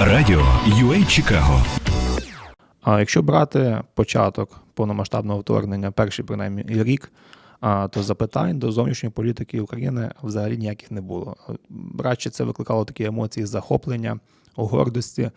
Радіо UA Чикаго А якщо брати початок повномасштабного вторгнення, перший принаймні рік, то запитань до зовнішньої політики України взагалі ніяких не було. Радше це викликало такі емоції захоплення, гордості.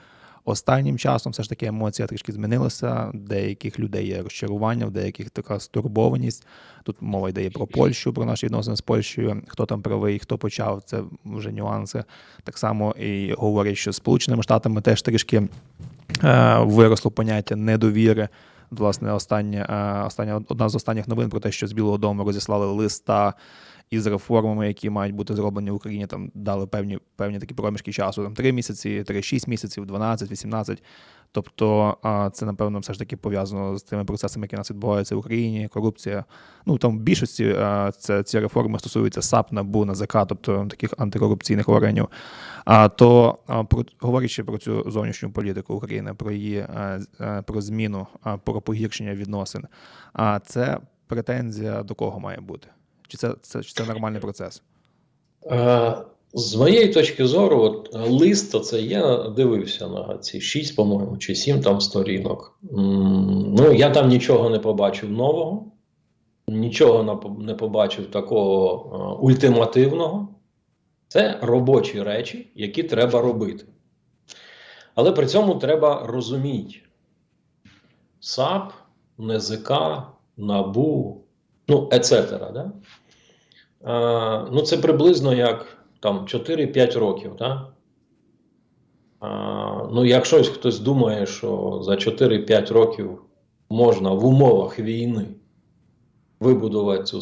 Останнім часом все ж таки емоція трішки змінилася. Деяких людей є розчарування, в деяких така стурбованість. Тут мова йде про Польщу, про наші відносини з Польщею. Хто там правий, хто почав, це вже нюанси. Так само і говорять, що Сполученими Штатами теж трішки е, виросло поняття недовіри. Власне, остання, е, остання одна з останніх новин про те, що з Білого Дому розіслали листа із реформами, які мають бути зроблені в Україні. Там дали певні певні такі проміжки часу. Там 3 місяці, 3-6 місяців, 12, 18. Тобто, це напевно все ж таки пов'язано з тими процесами, які у нас відбуваються в Україні. Корупція. Ну там в більшості це ці реформи стосуються САП, НАБУ, НАЗК, тобто таких антикорупційних органів. А то про говорячи про цю зовнішню політику України, про її е, е, про зміну, про погіршення відносин. А це претензія до кого має бути? Чи це, це, чи це нормальний процес? Е, З моєї точки зору, от, е, лист це я дивився на ці шість, по-моєму, чи сім там сторінок. Ну, я там нічого не побачив нового, нічого не побачив такого е, ультимативного. Це робочі речі, які треба робити. Але при цьому треба розуміти: САП, НЗК, НАБУ, ну, ецетера, да? А, ну, це приблизно як там 4-5 років, так? А, ну, якщо хтось думає, що за 4-5 років можна в умовах війни вибудувати цю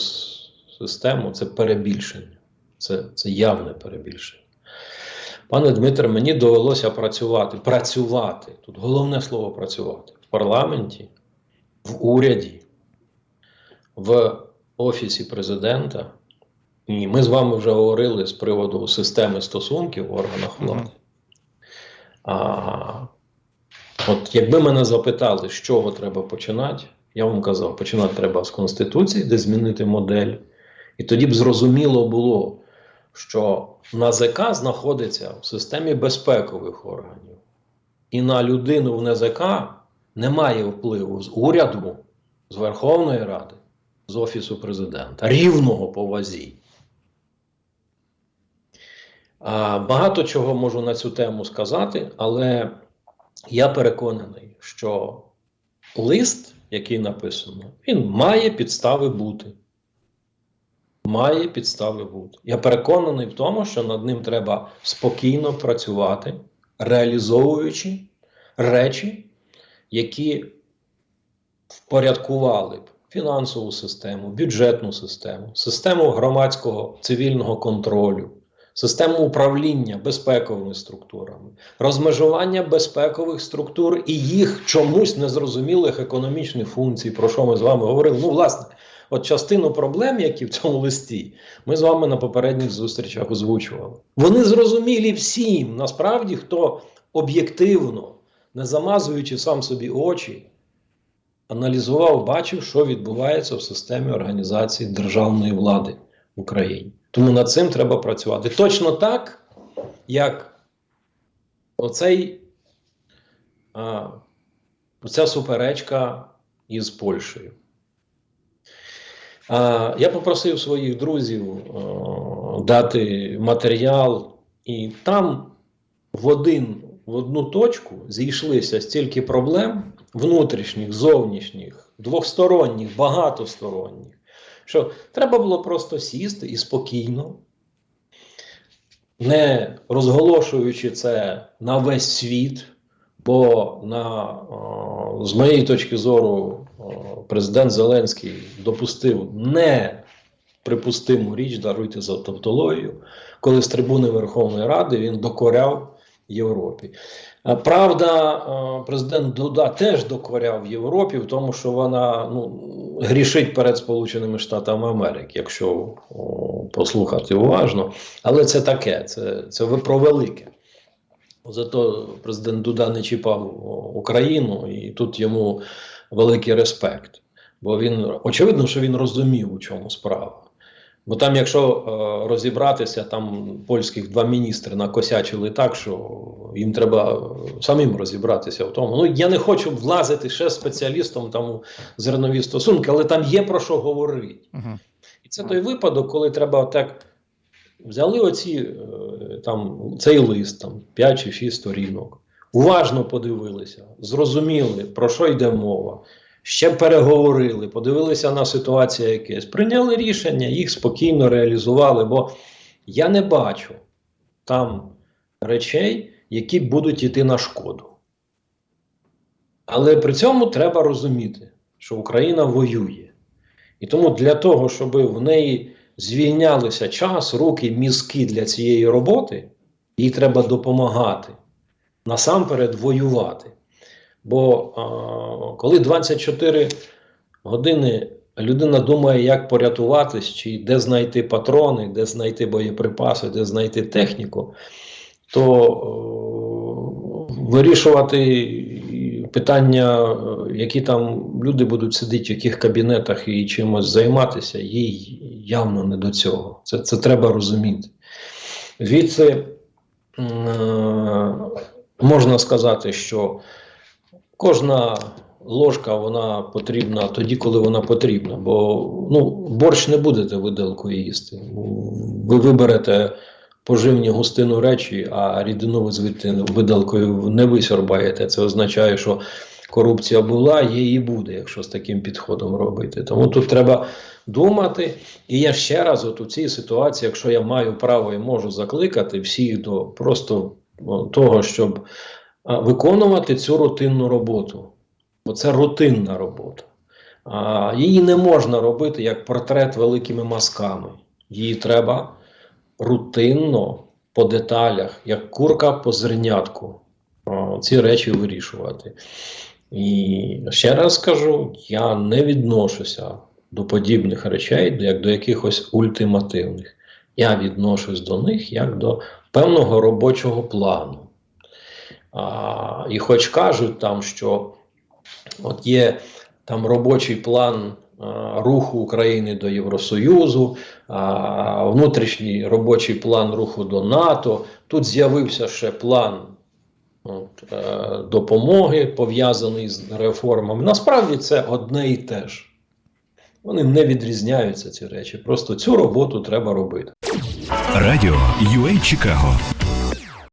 систему, це перебільшення. Це, це явне перебільшення. Пане Дмитре, мені довелося працювати. Працювати. Тут головне слово працювати в парламенті, в уряді, в офісі президента. І ми з вами вже говорили з приводу системи стосунків в органах влади. Мгм. А, от якби мене запитали, з чого треба починати, я вам казав, починати треба з Конституції, де змінити модель. І тоді б зрозуміло було, що НАЗК знаходиться в системі безпекових органів. І на людину в НАЗК немає впливу з уряду, з Верховної Ради, з Офісу президента, рівного по вазі. Багато чого можу на цю тему сказати, але я переконаний, що лист, який написано, він має підстави бути. Має підстави бути. Я переконаний в тому, що над ним треба спокійно працювати, реалізовуючи речі, які впорядкували б фінансову систему, бюджетну систему, систему громадського цивільного контролю, систему управління безпековими структурами, розмежування безпекових структур і їх чомусь незрозумілих економічних функцій, про що ми з вами говорили. Ну, власне, от частину проблем, які в цьому листі, ми з вами на попередніх зустрічах озвучували. Вони зрозумілі всім, насправді, хто об'єктивно, не замазуючи сам собі очі, аналізував, бачив, що відбувається в системі організації державної влади в Україні. Тому над цим треба працювати. Точно так, як оцей, а, оця суперечка із Польщею. А, я попросив своїх друзів а, дати матеріал, і там в один в одну точку зійшлися стільки проблем внутрішніх, зовнішніх, двосторонніх, багатосторонніх, що треба було просто сісти і спокійно, не розголошуючи це на весь світ, бо на, з моєї точки зору президент Зеленський допустив не припустиму річ, даруйте за тавтологію, коли з трибуни Верховної Ради він докоряв Європі. Правда, президент Дуда теж докоряв Європі, в тому, що вона ну, грішить перед Сполученими Штатами Америки, якщо о, послухати уважно. Але це таке, це, це ви про велике. Зато президент Дуда не чіпав Україну, і тут йому великий респект. Бо він очевидно, що він розумів, у чому справа. Бо там, якщо е, розібратися, там польських два міністри накосячили так, що їм треба е, самим розібратися в тому. Ну я не хочу влазити ще спеціалістом там у зернові стосунки, але там є про що говорити. Угу. І це той випадок, коли треба так взяли оці е, там цей лист, там 5 чи 6 сторінок, уважно подивилися, зрозуміли, про що йде мова. Ще переговорили, подивилися на ситуацію якесь, прийняли рішення, їх спокійно реалізували, бо я не бачу там речей, які будуть йти на шкоду. Але при цьому треба розуміти, що Україна воює. І тому для того, щоб в неї звільнялися час, руки, мізки для цієї роботи, їй треба допомагати. Насамперед воювати. Бо а, коли 24 години людина думає, як порятуватись, чи де знайти патрони, де знайти боєприпаси, де знайти техніку, то о, вирішувати питання, е, які там люди будуть сидіти, в яких кабінетах і чимось займатися, їй явно не до цього. Це, це треба розуміти. Звідси е, можна сказати, що кожна ложка вона потрібна тоді, коли вона потрібна. Бо ну, борщ не будете виделкою їсти. Ви виберете поживні густину речі, а рідину ви звідти виделкою не висорбаєте. Це означає, що корупція була, є і буде, якщо з таким підходом робити. Тому тут треба думати. І я ще раз, от у цій ситуації, якщо я маю право і можу закликати всіх до просто того, щоб виконувати цю рутинну роботу. Бо це рутинна робота. Її не можна робити як портрет великими мазками. Її треба рутинно по деталях, як курка по зернятку, ці речі вирішувати. І ще раз скажу: я не відношуся до подібних речей, як до якихось ультимативних. Я відношусь до них як до певного робочого плану. А, і хоч кажуть там, що от є там робочий план руху України до Євросоюзу, внутрішній робочий план руху до НАТО. Тут з'явився ще план от, е, допомоги, пов'язаний з реформами. Насправді це одне і те ж. Вони не відрізняються ці речі. Просто цю роботу треба робити. Радіо UA Чикаго